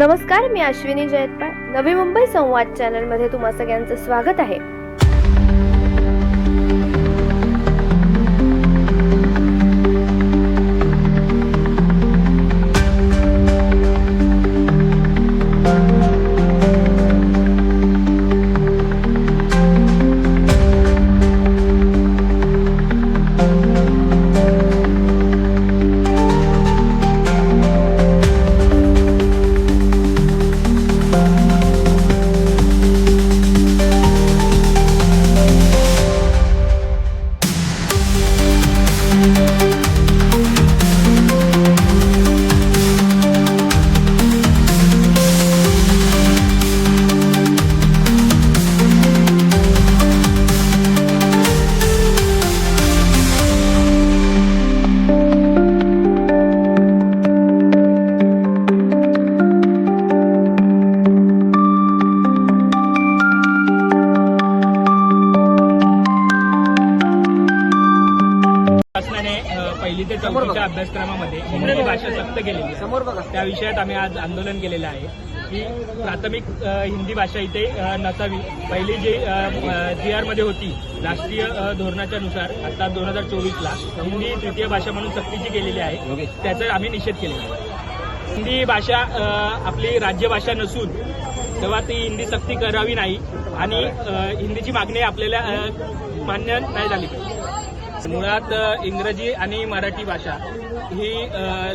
नमस्कार मी अश्विनी जयतपाळ नवी मुंबई संवाद चॅनलमध्ये तुम्हा सगळ्यांचं स्वागत आहे. चौथीच्या अभ्यासक्रमामध्ये हिंदी भाषा सक्त केलेली समोर बघा त्या विषयात आम्ही आज आंदोलन केलेलं आहे. की प्राथमिक हिंदी भाषा इथे नसावी. पहिली जी जी आरमध्ये होती राष्ट्रीय धोरणाच्या नुसार आता दोन हजार चोवीसला हिंदी तृतीय भाषा म्हणून सक्तीची केलेली आहे. त्याचा आम्ही निषेध केलेला आहे. हिंदी भाषा आपली राज्यभाषा नसून तेव्हा ती हिंदी सक्ती करावी नाही आणि हिंदीची मागणी आपल्याला मान्य नाही झाली पाहिजे. मुळात इंग्रजी आणि मराठी भाषा ही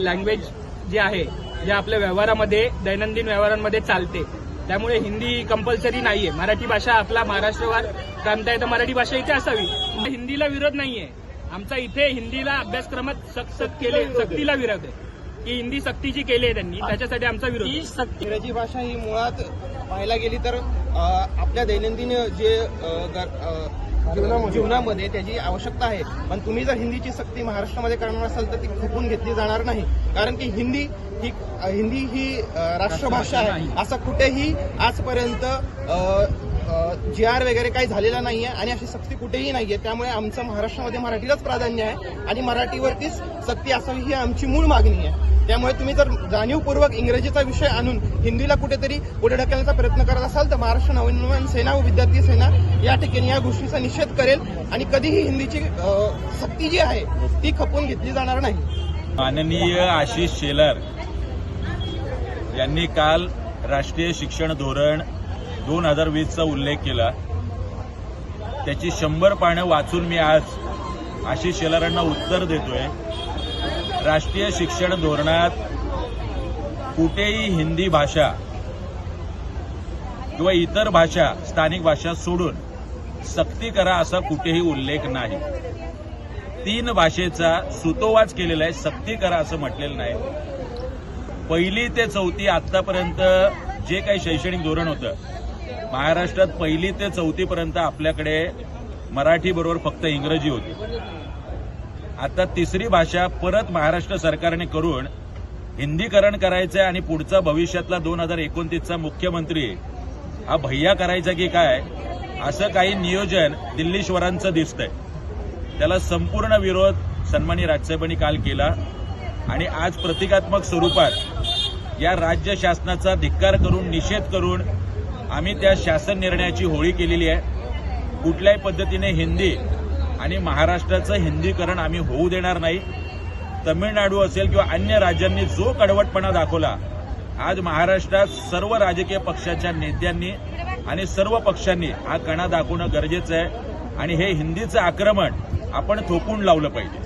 लँग्वेज जी आहे जे आपल्या व्यवहारामध्ये दैनंदिन व्यवहारांमध्ये चालते. त्यामुळे हिंदी कंपल्सरी नाहीये. मराठी भाषा आपला महाराष्ट्रवाद काय आहे तर मराठी भाषा इथे असावी. हिंदीला विरोध नाहीये. आमचा इथे हिंदीला अभ्यासक्रमात सक्सक केले सक्तीला विरोध आहे. की हिंदी सक्तीची केली आहे त्यांनी त्याच्यासाठी आमचा विरोध इंग्रजी भाषा ही मुळात पाहायला गेली तर आपल्या दैनंदिन जे जीवनामध्ये. त्याची आवश्यकता आहे. पण तुम्ही जर हिंदीची सक्ती महाराष्ट्रामध्ये करणार असाल तर ती खपून घेतली जाणार नाही. कारण की हिंदी ही हिंदी ही राष्ट्रभाषा आहे. असं कुठेही आजपर्यंत जी आर वगैरे काही झालेला नाहीये आणि अशी सक्ती कुठेही नाहीये. त्यामुळे आमचं महाराष्ट्रामध्ये मराठीलाच प्राधान्य आहे आणि मराठीवरतीच सक्ती असावी ही आमची मूळ मागणी आहे. त्यामुळे तुम्ही जर जाणीवपूर्वक इंग्रजीचा विषय आणून हिंदीला कुठेतरी पुढे ढकलण्याचा प्रयत्न करत असाल तर महाराष्ट्र नवनिर्माण सेना व विद्यार्थी सेना या ठिकाणी या गोष्टीचा निषेध करेल आणि कधीही हिंदीची सक्ती जी आहे ती खपून घेतली जाणार नाही. माननीय आशिष शेलार यांनी काल राष्ट्रीय शिक्षण धोरण दोन हजार वीसचा उल्लेख केला. त्याची शंभर पानं वाचून मी आज आशिष शेलारांना उत्तर देतोय. राष्ट्रीय शिक्षण धोरणात कुठेही हिंदी भाषा किंवा इतर भाषा स्थानिक भाषा सोडून सक्ती करा असा कुठेही उल्लेख नाही. तीन भाषेचा सुतोवाच केलेला आहे सक्ती करा असं म्हटलेलं नाही. पहिली ते चौथी आतापर्यंत जे काही शैक्षणिक धोरण होतं महाराष्ट्रात पहिली ते चौथीपर्यंत आपल्याकडे मराठी बरोबर फक्त इंग्रजी होती. आता तिसरी भाषा परत महाराष्ट्र सरकारने करून हिंदीकरण करायचंय आणि पुढचा भविष्यातला दोन हजार एकोणतीसचा मुख्यमंत्री हा भैया करायचा की काय असं काही नियोजन दिल्लीश्वरांचं दिसतंय. त्याला संपूर्ण विरोध सन्मानी राजसाहेबांनी काल केला आणि आज प्रतिकात्मक स्वरूपात या राज्य शासनाचा धिक्कार करून निषेध करून आम्ही त्या शासन निर्णयाची होळी केलेली आहे. कुठल्याही पद्धतीने हिंदी आणि महाराष्ट्राचं हिंदीकरण आम्ही होऊ देणार नाही. तमिळनाडू असेल किंवा अन्य राज्यांनी जो कडवटपणा दाखवला आज महाराष्ट्रात सर्व राजकीय पक्षाच्या नेत्यांनी आणि सर्व पक्षांनी हा कणा दाखवणं गरजेचं आहे. आणि हे हिंदीचं आक्रमण आपण थोपून लावलं पाहिजे.